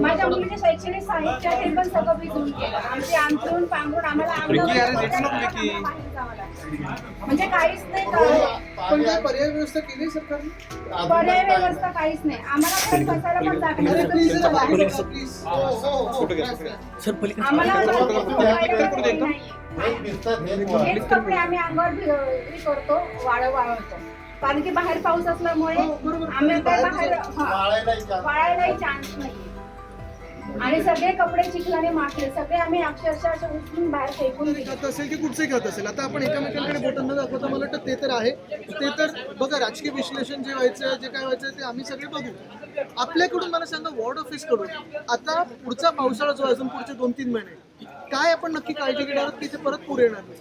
माझ्या मुलीचे शैक्षणिक साहित्य हे पण सगळं भिजून गेलं आमचे अंथरूण पांघरूण आम्हाला. म्हणजे काहीच नाही कळलं. कोणती पर्याय व्यवस्था केली सरकारने? पर्याय व्यवस्था काहीच नाही. आम्हाला पण बसायला पण आम्हाला पण जागा नाही. हेच कपडे आम्ही अंगावर हे करतो वाळ वाळवतो. कारण की बाहेर पाऊस असल्यामुळे आम्ही काय बाहेर हा, वाळायलाही चान्स नाही आणि सगळे कपडे चिखलाने माखले. सगळे आम्ही अक्षरशः असे उचलून बाहेर फेकून दिले. खात असेल की कुठचंही खात असेल? आता आपण एकामेकांकडे बोटांना दाखवतो. मला वाटतं ते तर आहे. ते तर बघा राजकीय विश्लेषण जे व्हायचं जे काय व्हायचं ते आम्ही सगळे बघू. आपल्याकडून मला सांगा वॉर्ड ऑफिसकडून. आता पुढचा पावसाळा जो आहे, अजून पुढचे दोन तीन महिने. काय आपण नक्की काळजी घेणार आहोत की ते परत पूर येणार नाही?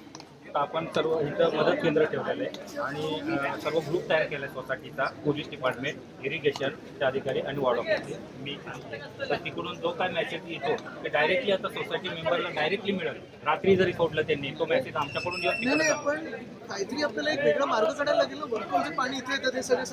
आपण सर्व इथं मदत केंद्र ठेवलेलं आहे. आणि सर्व ग्रुप तयार केला आहे सोसायटीचा पोलीस डिपार्टमेंट इरिगेशनचे अधिकारी आणि वॉर्ड ऑफिस मी. तर तिकडून जो काय मेसेज येतो ते डायरेक्टली आता सोसायटी मेंबरला डायरेक्टली मिळेल. रात्री जरी सोडलं त्यांनी तो मेसेज आमच्याकडून येऊन नाही. पण काहीतरी आपल्याला एक वेगळा मार्ग काढायला लागेल ना. वरतून जे पाणी इथे येतं ते सगळे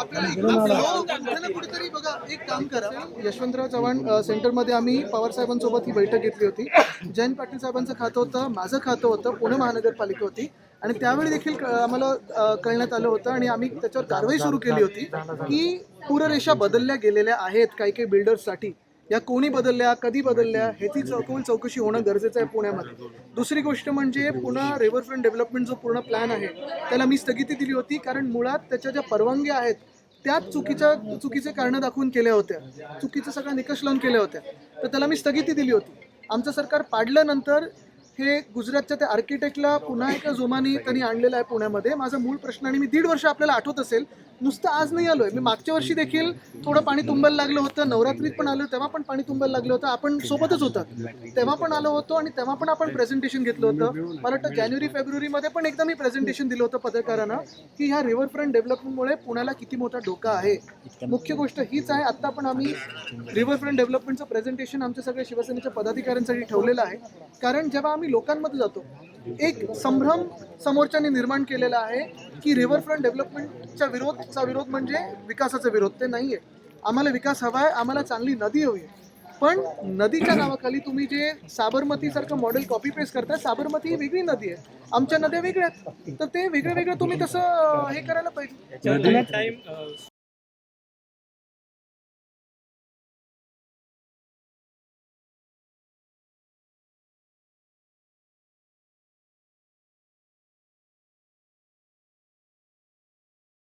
आपल्याला इकडून flow कुठे ना कुठेतरी आता एक काम करा. यशवंतराव चव्हाण सेंटरमध्ये आम्ही पवार साहेबांसोबत ही बैठक घेतली होती. जयंत पाटील साहेबांचं खातं होतं माझं खातं होतं पुणे महानगरपालिका होती आणि त्यावेळी देखील आम्हाला कळण्यात आलं होतं आणि आम्ही त्याच्यावर कारवाई सुरू केली होती की पूररेषा बदलल्या गेलेल्या आहेत काही काही बिल्डर्ससाठी या कोणी बदलल्या कधी बदलल्या ह्याची चौकवून चौकशी होणं गरजेचं आहे पुण्यामध्ये. दुसरी गोष्ट म्हणजे पुन्हा रिव्हरफ्रंट डेव्हलपमेंट जो पूर्ण प्लॅन आहे त्याला मी स्थगिती दिली होती कारण मुळात त्याच्या ज्या परवानग्या आहेत त्याच चुकीच्या चुकीचे कारणं दाखवून केल्या होत्या. चुकीचं सगळं निकष लावून केल्या होत्या. तर त्याला मी स्थगिती दिली होती. आमचं सरकार पाडल्यानंतर हे गुजरातच्या त्या आर्किटेक्टला पुन्हा एका जोमाने त्यांनी आणलेलं आहे पुण्यामध्ये. माझा मूळ प्रश्न आणि मी दीड वर्ष आपल्याला आठवत असेल नुसतं आज नाही आलोय. मी मागच्या वर्षी देखील थोडं पाणी तुंबायला लागलं होतं नवरात्रीत पण आलो तेव्हा पण पाणी तुंबायला लागलं होतं. आपण सोबतच होतात. तेव्हा पण आलो होतो आणि तेव्हा पण आपण प्रेझेंटेशन घेतलं होतं. मला वाटतं जानेवारी फेब्रुवारीमध्ये पण एकदा मी प्रेझेंटेशन दिलं होतं पत्रकारांना की ह्या रिव्हरफ्रंट डेव्हलपमेंटमुळे पुण्याला किती मोठा धोका आहे. मुख्य गोष्ट हीच आहे आत्ता पण आम्ही रिव्हरफ्रंट डेव्हलपमेंटचं प्रेझेंटेशन आमच्या सगळ्या शिवसेनेच्या पदाधिकाऱ्यांसाठी ठेवलेलं आहे. कारण जेव्हा आम्ही लोकांमध्ये जातो. एक संभ्रम समोरच्याने निर्माण केलेला आहे की रिव्हरफ्रंट डेव्हलपमेंटच्या विरोधचा विरोध म्हणजे विकासाचा विरोध. ते नाही आहे आम्हाला विकास हवा आहे आम्हाला चांगली नदी हवी आहे. पण नदीच्या नावाखाली तुम्ही जे साबरमती सारखं मॉडेल कॉपी पेस्ट करताय साबरमती ही वेगळी नदी आहे. आमच्या नद्या वेगळ्या आहेत. तर ते वेगळं वेगळं तुम्ही तसं हे करायला पाहिजे.